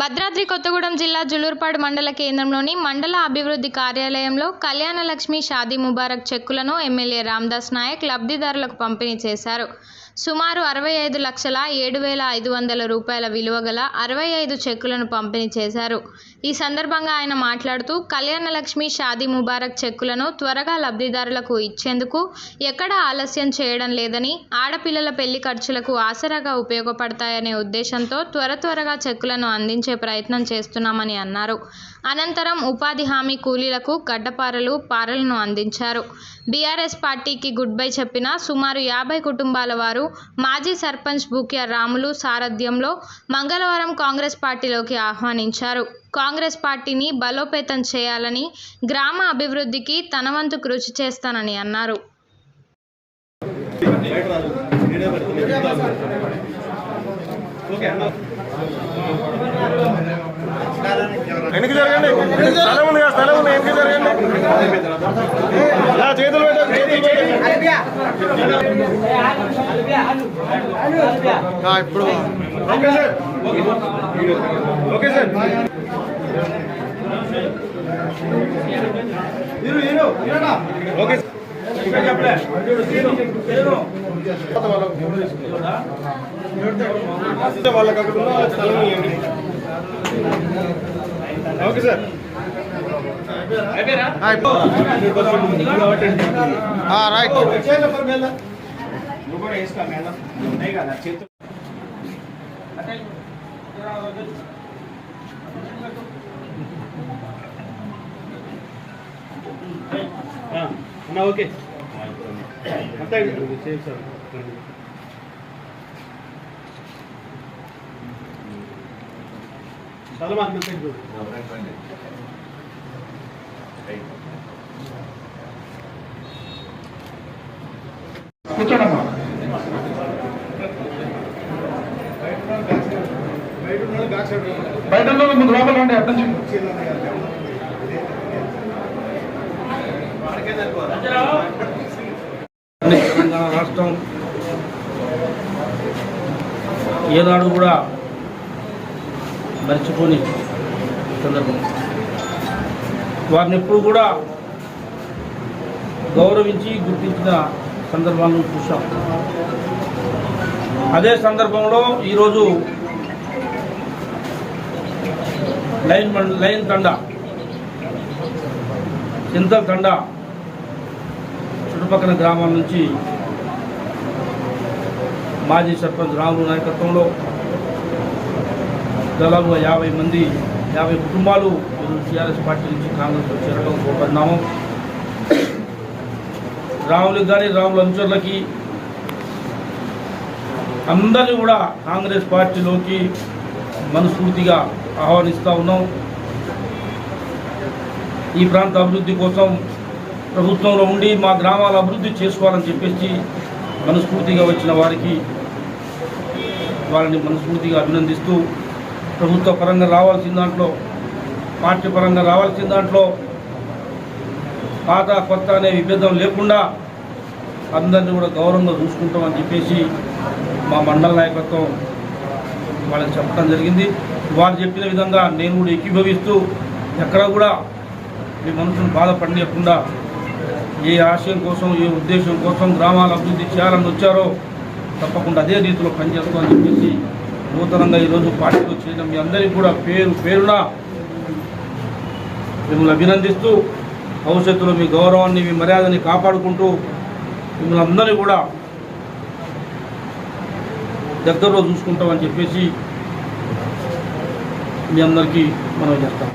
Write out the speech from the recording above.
భద్రాద్రి కొత్తగూడెం జిల్లా జులూర్పాడు మండల కేంద్రంలోని మండల అభివృద్ధి కార్యాలయంలో కళ్యాణ లక్ష్మి షాదీ ముబారక్ చెక్కులను ఎమ్మెల్యే రామ్దాస్ నాయక్ లబ్ధిదారులకు పంపిణీ చేశారు. సుమారు అరవై ఐదు లక్షల ఏడు వేల ఐదు వందల రూపాయల విలువ గల అరవై ఐదు చెక్కులను పంపిణీ చేశారు. ఈ సందర్భంగా ఆయన మాట్లాడుతూ కళ్యాణ లక్ష్మి షాదీ ముబారక్ చెక్కులను త్వరగా లబ్ధిదారులకు ఇచ్చేందుకు ఎక్కడ ఆలస్యం చేయడం లేదని ఆడపిల్లల పెళ్ళి ఖర్చులకు ఆసరాగా ఉపయోగపడతాయనే ఉద్దేశంతో త్వర త్వరగా చెక్కులను అందించే ప్రయత్నం చేస్తున్నామని అన్నారు. అనంతరం ఉపాధి హామీ కూలీలకు గడ్డపారలు పారలను అందించారు. బీఆర్ఎస్ పార్టీకి గుడ్ బై చెప్పిన సుమారు యాభై కుటుంబాల వారు మాజీ సర్పంచ్ బూక్యా రాములు సారథ్యంలో మంగళవారం కాంగ్రెస్ పార్టీలోకి ఆహ్వానించారు. కాంగ్రెస్ పార్టీని బలోపేతం చేయాలని గ్రామ అభివృద్ధికి తన వంతు కృషి చేస్తానని అన్నారు. వెనక్కి జరగండి. స్థలం ఉంది కదా స్థలం ఉంది. వెనక్కి జరగండి. చేతులు పెట్టండి చేతులు ఇప్పుడు okay sir. Okay sir. Okay sir. వాళ్ళకి అక్కడ ఉన్న స్థలం ఇవ్వండి ఓకే సార్ రైట్ నువ్వు కూడా వేసుకో మేడం ఉన్నాయి కదా చేతు ఓకే. చాలా మంది కూర్చోడమ్మా బయట ఉన్న వాళ్ళు ముందు లోపల ఉండి అర్థం తెలంగాణ ఏనాడు కూడా మర్చిపోని సందర్భం. వారిని ఎప్పుడు కూడా గౌరవించి గుర్తించిన సందర్భాలను చూసాం అదే సందర్భంలో ఈరోజు లైన్ లైన్ తండా చింతల తండ చుట్టుపక్కల గ్రామాల నుంచి మాజీ సర్పంచ్ రాములు నాయకత్వంలో దాదాపుగా యాభై మంది యాభై కుటుంబాలు టీఆర్ఎస్ పార్టీ నుంచి కాంగ్రెస్లో చేరడం పరిణామం రాములకు కానీ రాముల అనుచరులకి అందరినీ కూడా కాంగ్రెస్ పార్టీలోకి మనస్ఫూర్తిగా ఆహ్వానిస్తూ ఉన్నాం. ఈ ప్రాంత అభివృద్ధి కోసం ప్రభుత్వంలో ఉండి మా గ్రామాల అభివృద్ధి చేసుకోవాలని చెప్పేసి మనస్ఫూర్తిగా వచ్చిన వారికి వారిని మనస్ఫూర్తిగా అభినందిస్తూ ప్రభుత్వ పరంగా రావాల్సిన దాంట్లో పార్టీ పరంగా రావాల్సిన దాంట్లో పాత కొత్త అనే విభేదం లేకుండా అందరినీ కూడా గౌరవంగా చూసుకుంటామని చెప్పేసి మా మండల నాయకత్వం వాళ్ళకి చెప్పడం జరిగింది. వారు చెప్పిన విధంగా నేను కూడా ఎక్కిభవిస్తూ ఎక్కడ కూడా మీ మనసును బాధపడలేకుండా ఏ ఆశయం కోసం ఏ ఉద్దేశం కోసం గ్రామాల అభివృద్ధి చేయాలని వచ్చారో తప్పకుండా అదే రీతిలో పనిచేస్తామని చెప్పేసి నూతనంగా ఈరోజు పార్టీలో చేయడం మీ అందరికీ కూడా పేరు పేరున మిమ్మల్ని అభినందిస్తూ భవిష్యత్తులో మీ గౌరవాన్ని మీ మర్యాదని కాపాడుకుంటూ మిమ్మల్ని అందరినీ కూడా దగ్గరలో చూసుకుంటామని చెప్పేసి మీ అందరికీ మనం చేస్తాం.